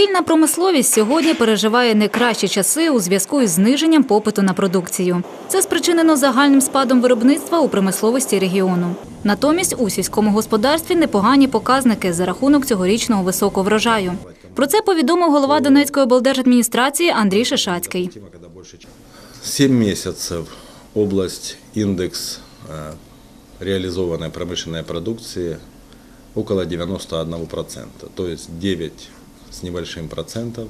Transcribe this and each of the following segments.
Вугільна промисловість сьогодні переживає не кращі часи у зв'язку із зниженням попиту на продукцію. Це спричинено загальним спадом виробництва у промисловості регіону. Натомість у сільському господарстві непогані показники за рахунок цьогорічного високого врожаю. Про це повідомив голова Донецької облдержадміністрації Андрій Шишацький. 7 месяцев область, индекс э, реализованной промышленной продукции около 91%. То есть 9 с небольшим процентов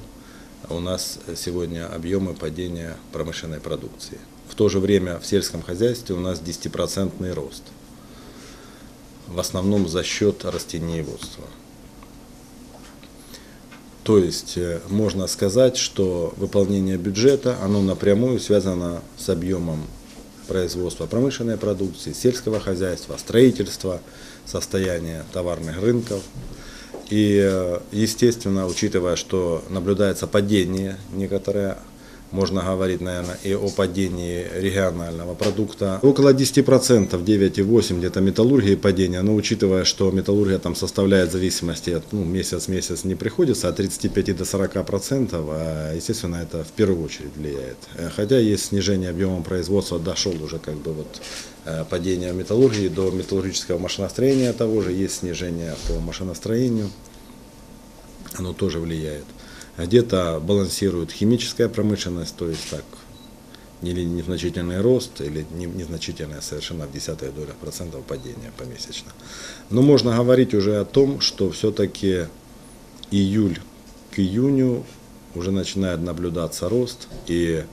у нас сегодня объемы падения промышленной продукции. В то же время в сельском хозяйстве у нас 10% рост. В основном за счет растениеводства. То есть э, можно сказать, что выполнение бюджета, оно напрямую связано с объемом производства промышленной продукции, сельского хозяйства, строительства, состояния товарных рынков. И, э, естественно, учитывая, что наблюдается падение некоторое, можно говорить, наверное, и о падении регионального продукта. Около 10%, 9,8% где-то металлургии падения, но учитывая, что металлургия там составляет в зависимости от ну, месяц-месяц не приходится, от 35 до 40%, а, естественно, это в первую очередь влияет. Э, Хотя есть снижение объема производства, дошел уже как бы вот э, падение металлургии до металлургического машиностроения того же, есть снижение по машиностроению, оно тоже влияет. Где-то балансирует химическая промышленность, то есть так или незначительный рост, или не- незначительное совершенно в десятых долях процентов падение помесячно. Но можно говорить уже о том, что все-таки июль к июню уже начинает наблюдаться рост, и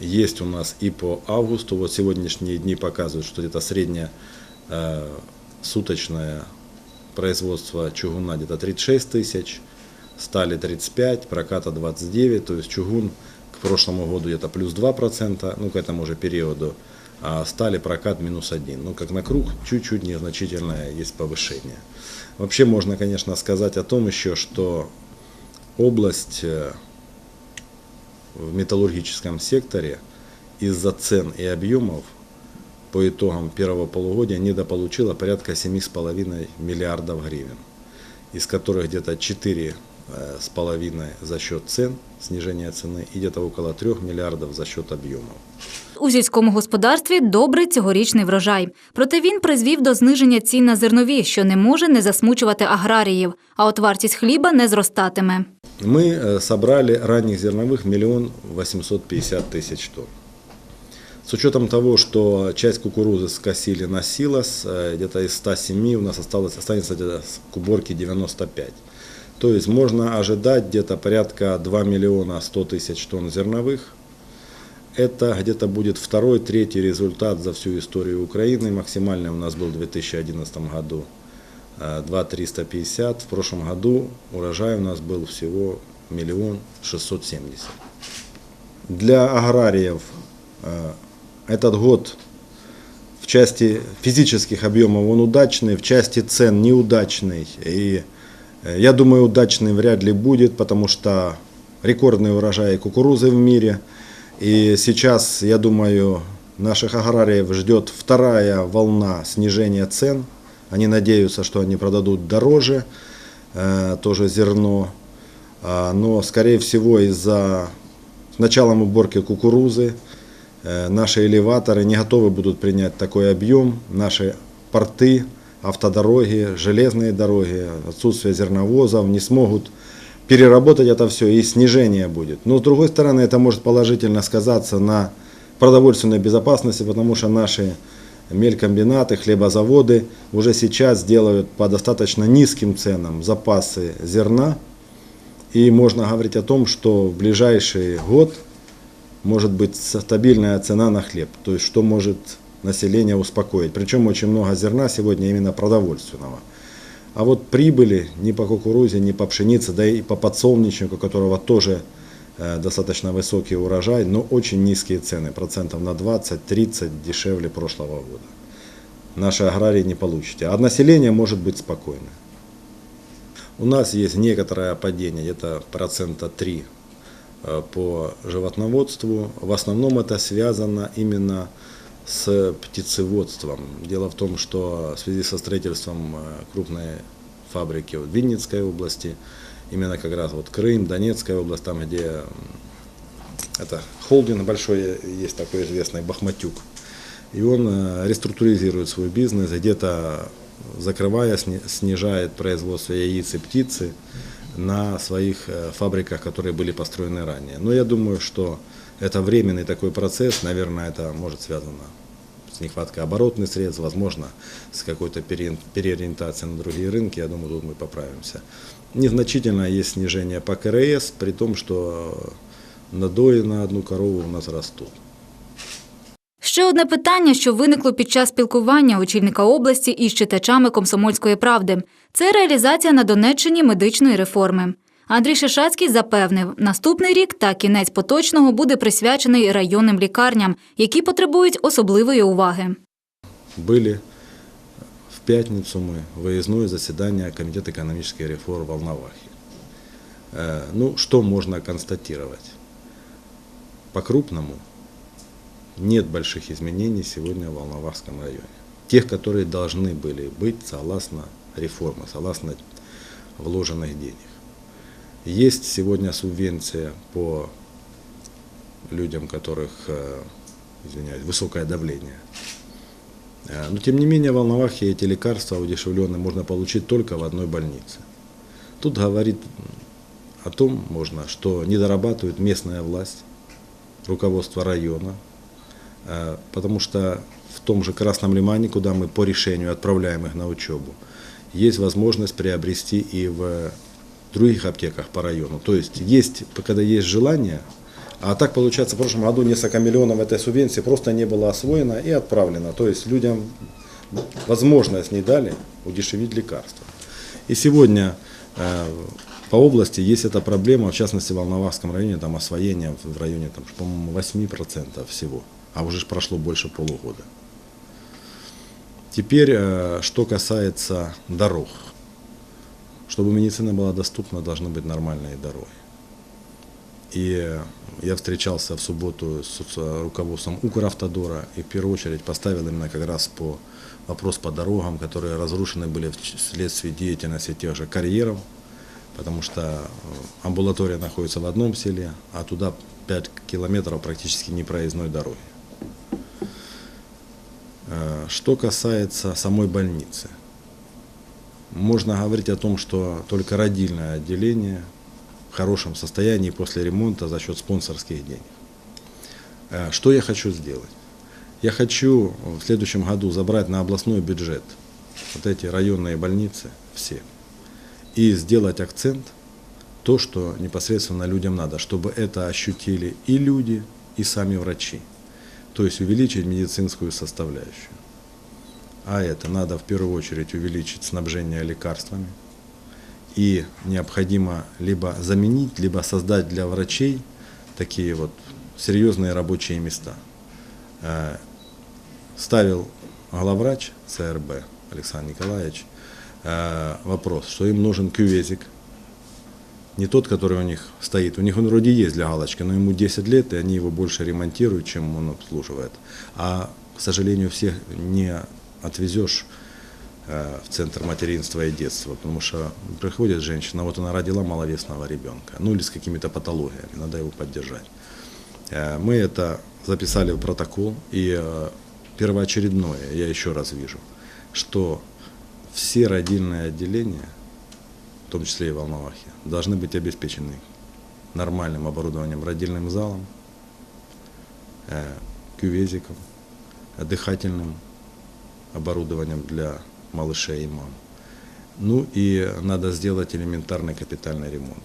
есть у нас и по августу, вот сегодняшние дни показывают, что где-то среднее э, суточное производство чугуна где-то 36 тысяч, стали 35, проката 29, то есть чугун к прошлому году где-то плюс 2%, ну к этому же периоду, а стали прокат минус 1. Ну как на круг чуть-чуть незначительное есть повышение. Вообще можно, конечно, сказать о том еще, что область э, в металлургическом секторе из-за цен и объемов по итогам первого полугодия недополучила порядка 7,5 миллиардов гривен, из которых где-то 4 э, с половиной за счет цен, снижения цены, и где-то около 3 миллиардов за счет объемов. У сільському господарстві добрий цьогорічний врожай. Проте він призвів до зниження цін на зернові, що не може не засмучувати аграріїв. А от вартість хліба не зростатиме. Мы э, собрали ранних зерновых миллион восемьсот пятьдесят тысяч тонн. С учетом того, что часть кукурузы скосили на силос, э, где-то из 107 у нас осталось, останется где-то с куборки 95. То есть можно ожидать где-то порядка 2 миллиона 100 тысяч тонн зерновых. Это где-то будет второй, третий результат за всю историю Украины. Максимальный у нас был в 2011 году э, 2 350. В прошлом году урожай у нас был всего миллион 670. Для аграриев э, этот год в части физических объемов он удачный, в части цен неудачный. И э, я думаю, удачный вряд ли будет, потому что рекордный урожай кукурузы в мире. И сейчас, я думаю, наших аграриев ждет вторая волна снижения цен. Они надеются, что они продадут дороже, э, тоже зерно. А, Но, скорее всего, из-за с началом уборки кукурузы э, наши элеваторы не готовы будут принять такой объем. Наши порты, автодороги, железные дороги, отсутствие зерновозов не смогут переработать это все и снижение будет. Но с другой стороны, это может положительно сказаться на продовольственной безопасности, потому что наши мелькомбинаты, хлебозаводы уже сейчас делают по достаточно низким ценам запасы зерна. И можно говорить о том, что в ближайший год может быть стабильная цена на хлеб. То есть что может население успокоить. Причем очень много зерна сегодня именно продовольственного. А вот прибыли ни по кукурузе, ни по пшенице, да и по подсолнечнику, у которого тоже э, достаточно высокий урожай, но очень низкие цены, процентов на 20-30 дешевле прошлого года. Наши аграрии не получите. А население может быть спокойно. У нас есть некоторое падение, где-то процента 3 э, по животноводству. В основном это связано именно с птицеводством. Дело в том, что в связи со строительством э, крупной фабрики в Винницкой области именно как раз вот Крым, Донецкая область, там, где это холдинг большой есть такой известный, Бахматюк. И он э, реструктуризирует свой бизнес, где-то закрывая, сни- снижает производство яиц и птицы на своих э, фабриках, которые были построены ранее. Но я думаю, что это временный такой процесс, наверное, это может связано с нехваткой оборотных средств, возможно, с какой-то переин- переориентацией на другие рынки, я думаю, тут мы поправимся. Незначительно есть снижение по КРС, при том, что надои на одну корову у нас растут. Ще одне питання, що виникло під час спілкування очільника області із читачами комсомольської правди це реалізація на Донеччині медичної реформи. Андрій Шишацький запевнив, наступний рік та кінець поточного буде присвячений районним лікарням, які потребують особливої уваги. Были в пятницу мы выездное заседание Комитета экономической реформы Волновахи. Э, Ну, что можно констатировать? По-крупному нет больших изменений сегодня в Волновахском районе. Тех, которые должны были быть согласно реформы, согласно вложенных денег. Есть сегодня субвенция по людям, которых, э, извиняюсь, высокое давление. Э, Но тем не менее в Волновахе эти лекарства удешевленные можно получить только в одной больнице. Тут говорит о том можно, что не дорабатывает местная власть, руководство района, э, потому что в том же Красном Лимане, куда мы по решению отправляем их на учебу, есть возможность приобрести и в других аптеках по району. То есть есть, когда есть желание, а так получается в прошлом году несколько миллионов этой субвенции просто не было освоено и отправлено. То есть людям возможность не дали удешевить лекарства. И сегодня э, по области есть эта проблема, в частности в Волновахском районе, там освоение в районе, там, по-моему, 8% всего, а уже прошло больше полугода. Теперь, э, что касается дорог. Чтобы медицина была доступна, должны быть нормальные дороги. И я встречался в субботу с э, руководством Укравтодора и в первую очередь поставил именно как раз по вопрос по дорогам, которые разрушены были вследствие деятельности тех же карьеров, потому что э, амбулатория находится в одном селе, а туда 5 километров практически непроездной дороги. Э, Что касается самой больницы, можно говорить о том, что только родильное отделение в хорошем состоянии после ремонта за счет спонсорских денег. Э, Что я хочу сделать? Я хочу в следующем году забрать на областной бюджет вот эти районные больницы все и сделать акцент то, что непосредственно людям надо, чтобы это ощутили и люди, и сами врачи. То есть увеличить медицинскую составляющую. А это надо в первую очередь увеличить снабжение лекарствами. И необходимо либо заменить, либо создать для врачей такие вот серьезные рабочие места. Э, Ставил главврач ЦРБ Александр Николаевич э, вопрос, что им нужен кювезик, не тот, который у них стоит. У них он вроде есть для галочки, но ему 10 лет, и они его больше ремонтируют, чем он обслуживает. А, к сожалению, всех не отвезешь э, в центр материнства и детства, потому что приходит женщина, вот она родила маловесного ребенка, ну или с какими-то патологиями, надо его поддержать. Э, Мы это записали в протокол, и э, первоочередное, я еще раз вижу, что все родильные отделения, в том числе и в Волновахе, должны быть обеспечены нормальным оборудованием, родильным залом, кювезиком, дыхательным оборудованием для малышей и мам. Ну и надо сделать элементарный капитальный ремонт.